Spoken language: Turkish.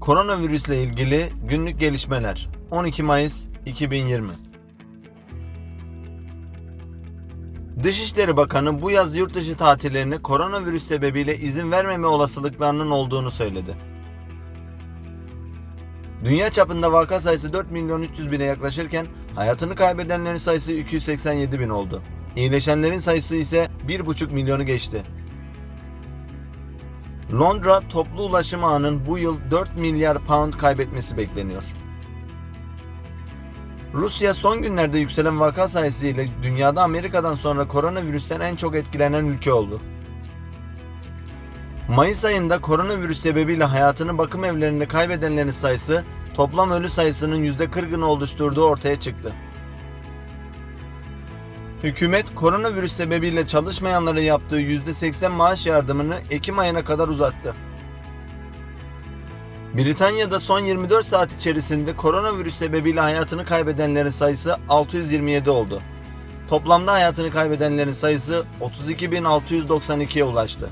Koronavirüsle ilgili günlük gelişmeler 12 Mayıs 2020 Dışişleri Bakanı bu yaz yurt dışı tatillerine koronavirüs sebebiyle izin vermeme olasılıklarının olduğunu söyledi. Dünya çapında vaka sayısı 4 milyon 300 bine yaklaşırken hayatını kaybedenlerin sayısı 287 bin oldu. İyileşenlerin sayısı ise 1,5 milyonu geçti. Londra toplu ulaşım ağının bu yıl 4 milyar pound kaybetmesi bekleniyor. Rusya son günlerde yükselen vaka sayısıyla dünyada Amerika'dan sonra koronavirüsten en çok etkilenen ülke oldu. Mayıs ayında koronavirüs sebebiyle hayatını bakım evlerinde kaybedenlerin sayısı toplam ölü sayısının %40'ını oluşturduğu ortaya çıktı. Hükümet koronavirüs sebebiyle çalışmayanlara yaptığı %80 maaş yardımını Ekim ayına kadar uzattı. Britanya'da son 24 saat içerisinde koronavirüs sebebiyle hayatını kaybedenlerin sayısı 627 oldu. Toplamda hayatını kaybedenlerin sayısı 32.692'ye ulaştı.